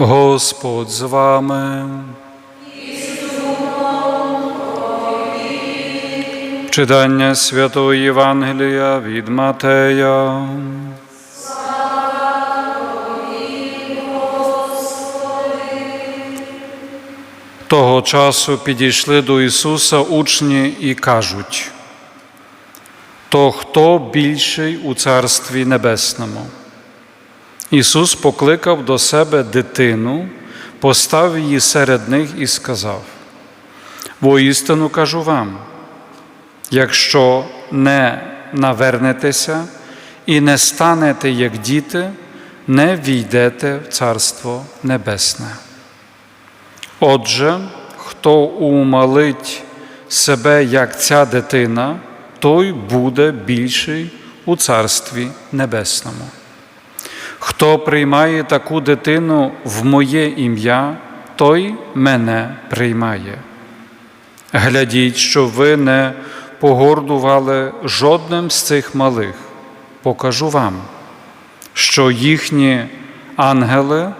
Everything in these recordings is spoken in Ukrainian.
Господь з вами. Читання Святого Євангелія від Матея. Того часу підійшли до Ісуса учні і кажуть, то хто більший у Царстві Небесному? Ісус покликав до себе дитину, поставив її серед них і сказав: Воістину кажу вам, якщо не навернетеся і не станете як діти, не війдете в Царство Небесне. Отже, хто умалить себе, як ця дитина, той буде більший у Царстві Небесному. Хто приймає таку дитину в моє ім'я, той мене приймає. Глядіть, щоб ви не погордували жодним з цих малих. Покажу вам, що їхні ангели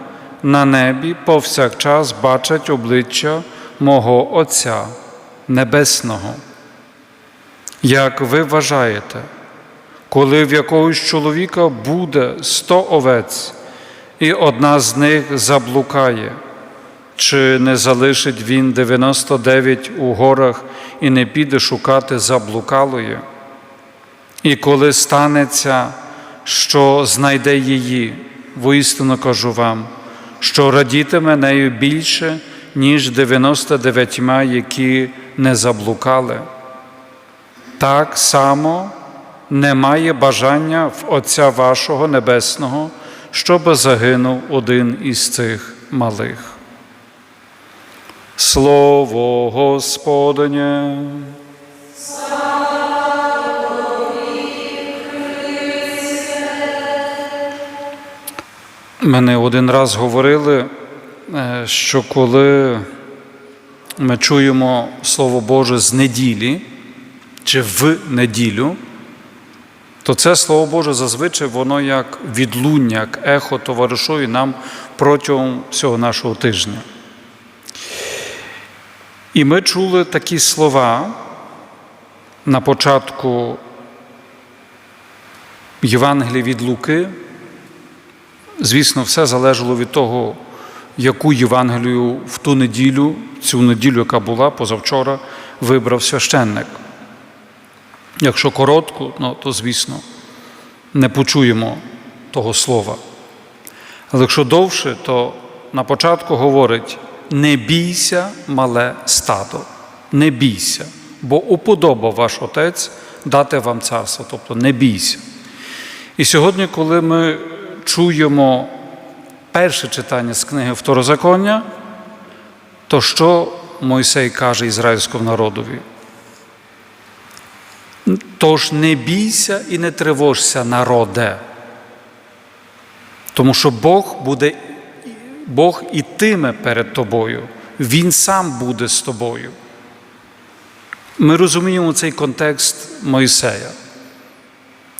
на небі повсякчас бачать обличчя мого Отця Небесного. Як ви вважаєте, коли в якогось чоловіка буде сто овець, і одна з них заблукає, чи не залишить він 99 у горах і не піде шукати заблукалої? І коли станеться, що знайде її, воістину кажу вам, що радітиме нею більше, ніж 99, які не заблукали. Так само немає бажання в Отця вашого Небесного, щоб загинув один із цих малих. Слово Господнє. Мене один раз говорили, е, що коли ми чуємо Слово Боже з неділі чи в неділю, то це Слово Боже зазвичай воно як відлуння, як ехо товаришує нам протягом всього нашого тижня. І ми чули такі слова на початку Євангелія від Луки. Звісно, все залежало від того, яку Євангелію в ту неділю, цю неділю, яка була позавчора, вибрав священник. Якщо коротко, ну, то звісно, не почуємо того слова. Але якщо довше, то на початку говорить: не бійся, мале стадо, не бійся, бо уподобав ваш Отець дати вам царство, тобто не бійся. І сьогодні, коли ми чуємо перше читання з книги Второзаконня, то що Мойсей каже ізраїльському народові? Тож не бійся і не тривожся, народе, тому що Бог буде, Бог ітиме перед тобою, Він сам буде з тобою. Ми розуміємо цей контекст Мойсея,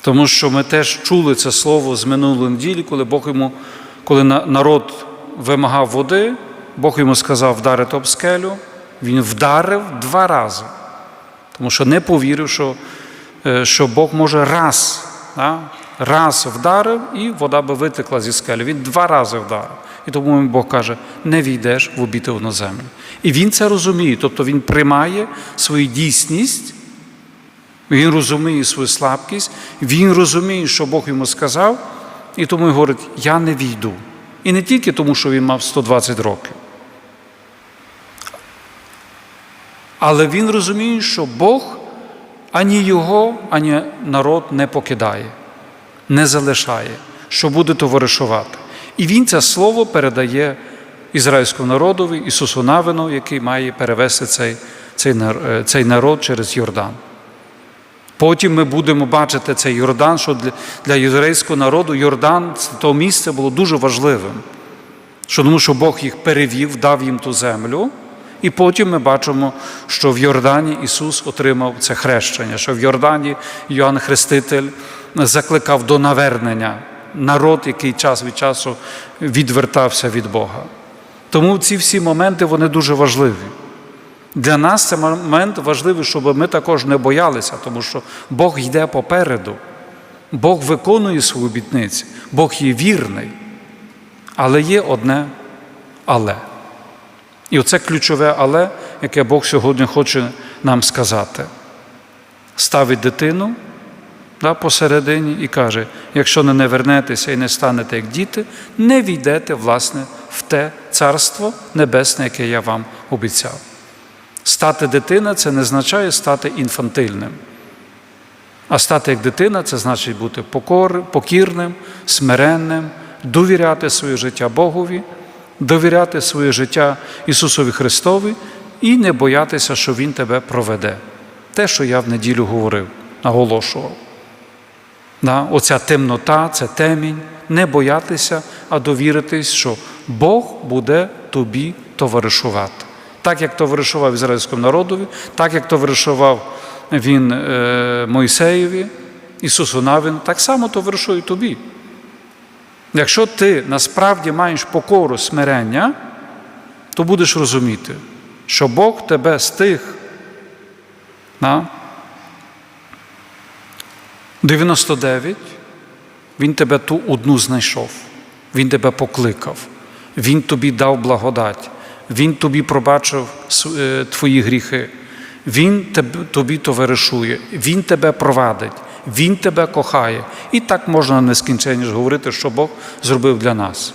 тому що ми теж чули це слово з минулої неділі, коли Бог йому, коли народ вимагав води, Бог йому сказав вдарити об скелю, він вдарив два рази, тому що не повірив, що що Бог може раз, да, раз вдарив, і вода би витекла зі скелі. Він два рази вдарив. І тому Бог каже: не війдеш в обітовану землю. І він це розуміє, тобто він приймає свою дійсність, він розуміє свою слабкість, він розуміє, що Бог йому сказав, і тому він говорить: Я не війду. І не тільки тому, що він мав 120 років. Але він розуміє, що Бог ані його, ані народ не покидає, не залишає, що буде товаришувати. І він це слово передає ізраїльському народові, Ісусу Навину, який має перевести цей, цей, цей народ через Йордан. Потім ми будемо бачити цей Йордан, що для для єврейського народу Йордан то місце було дуже важливим, що тому що Бог їх перевів, дав їм ту землю. І потім ми бачимо, що в Йордані Ісус отримав це хрещення, що в Йордані Йоанн Хреститель закликав до навернення народ, який час від часу відвертався від Бога. Тому ці всі моменти вони дуже важливі. Для нас це момент важливий, щоб ми також не боялися, тому що Бог йде попереду, Бог виконує свої обітниці, Бог є вірний. Але є одне але. І оце ключове але, яке Бог сьогодні хоче нам сказати. Ставить дитину да, посередині і каже: якщо не вернетеся і не станете як діти, не війдете, власне, в те царство небесне, яке я вам обіцяв. Стати дитина це не означає стати інфантильним. А стати як дитина це значить бути покор, покірним, смиренним, довіряти своє життя Богові, довіряти своє життя Ісусові Христові і не боятися, що Він тебе проведе. Те, що я в неділю говорив, наголошував. Оця темнота, це темінь, не боятися, а довіритись, що Бог буде тобі товаришувати. Так, як товаришував ізраїльському народові, так як товаришував він е, Мойсеєві, Ісусу Навин, так само товаришує тобі. Якщо ти насправді маєш покору смирення, то будеш розуміти, що Бог тебе з тих на 99, Він тебе ту одну знайшов, Він тебе покликав, Він тобі дав благодать, Він тобі пробачив е, твої гріхи, Він тобі товаришує, Він тебе провадить, Він тебе кохає. І так можна нескінченніше говорити, що Бог зробив для нас.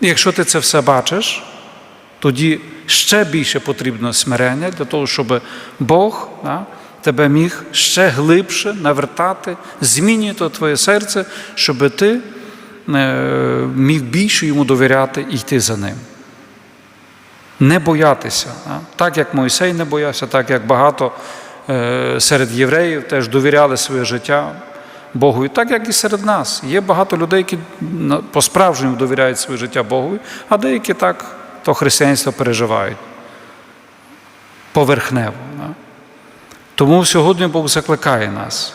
І якщо ти це все бачиш, тоді ще більше потрібно смирення для того, щоб Бог да, тебе міг ще глибше навертати, змінювати твоє серце, щоб ти е, міг більше йому довіряти і йти за ним. Не боятися. Так як Мойсей не боявся, так як багато серед євреїв теж довіряли своє життя Богу. І так як і серед нас. Є багато людей, які по-справжньому довіряють своє життя Богові, а деякі так то християнство переживають поверхнево. Тому сьогодні Бог закликає нас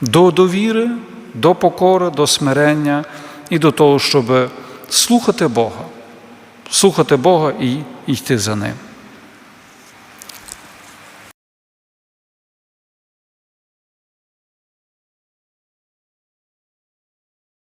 до довіри, до покори, до смирення і до того, щоб слухати Бога, слухати Бога і йти за ним.